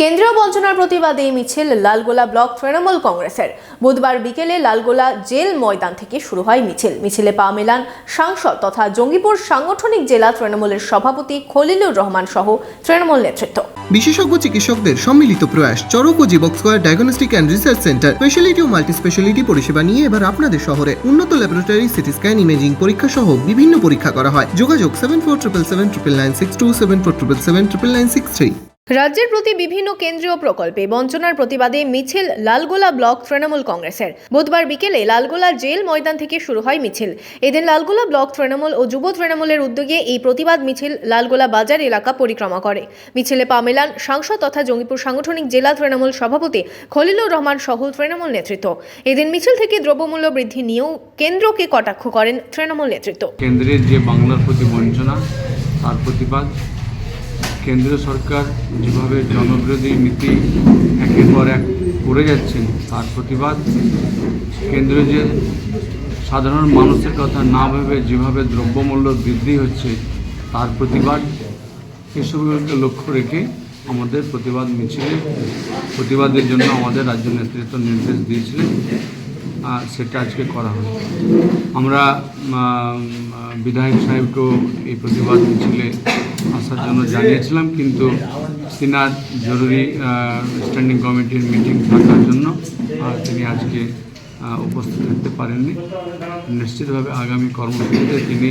কেন্দ্রীয় বঞ্চনার প্রতিবাদে মিছিল লালগোলা ব্লক তৃণমূল কংগ্রেসের। বুধবার বিকেলে লালগোলা জেল ময়দান থেকে শুরু হয় মিছিল। মিছিলে পা মেলান সাংসদ তথা জঙ্গিপুর সাংগঠনিক জেলা তৃণমূলের সভাপতি খলিলুর রহমান সহ তৃণমূল নেতৃত্ব। বিশেষজ্ঞ চিকিৎসকদের সম্মিলিত প্রয়াস চরক ও Jivak square diagnostic and research centre speciality O multi speciality পরিষেবা নিয়ে এবার আপনাদের শহরে উন্নত ল্যাবরেটরি সিটি স্ক্যান ইমেজিং পরীক্ষা সহ বিভিন্ন পরীক্ষা করা হয়। যোগাযোগ seven four triple seven triple nine six two seven four triple seven triple nine six three রাজ্যের প্রতি বিভিন্ন কেন্দ্রীয় প্রকল্পে বঞ্চনার প্রতিবাদে মিছিল লালগোলা ব্লক তৃণমূল কংগ্রেসের। বুধবার বিকেলে লালগোলা জেল ময়দান থেকে শুরু হয় মিছিল। এদিন লালগোলা ব্লক তৃণমূল ও যুব তৃণমূলের উদ্যোগে এই প্রতিবাদ মিছিল লালগোলা বাজার এলাকা পরিক্রমা করে। মিছিলে পা মেলান সাংসদ তথা জঙ্গিপুর সাংগঠনিক জেলা তৃণমূল সভাপতি খলিলুর রহমান সহ তৃণমূল নেতৃত্ব। এদিন মিছিল থেকে দ্রব্যমূল্য বৃদ্ধি নিয়েও কেন্দ্রকে কটাক্ষ করেন তৃণমূল নেতৃত্ব। কেন্দ্রের যে বাংলার প্রতি বঞ্চনা, তার প্রতিবাদ কেন্দ্রীয় সরকার যেভাবে জনবিরোধী নীতি একের পর এক করে যাচ্ছেন, তার প্রতিবাদ কেন্দ্রীয় যে সাধারণ মানুষের কথা না ভেবে যেভাবে দ্রব্যমূল্য বৃদ্ধি হচ্ছে, তার প্রতিবাদ এসবগুলোকে লক্ষ্য রেখে আমাদের প্রতিবাদ মিছিলে, প্রতিবাদের জন্য আমাদের রাজ্য নেতৃত্ব নির্দেশ দিয়েছিলেন সেটা আজকে করা হয় আমরা বিধায়ক সাহেবকেও এই প্রতিবাদ মিছিলে আসার জন্য জানিয়েছিলাম, কিন্তু সিনার জরুরি স্ট্যান্ডিং কমিটির মিটিং থাকার জন্য তিনি আজকে উপস্থিত থাকতে পারেননি। নিশ্চিতভাবে আগামী কর্মসূচিতে তিনি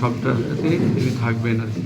সবটাতে তিনি থাকবেন আর কি।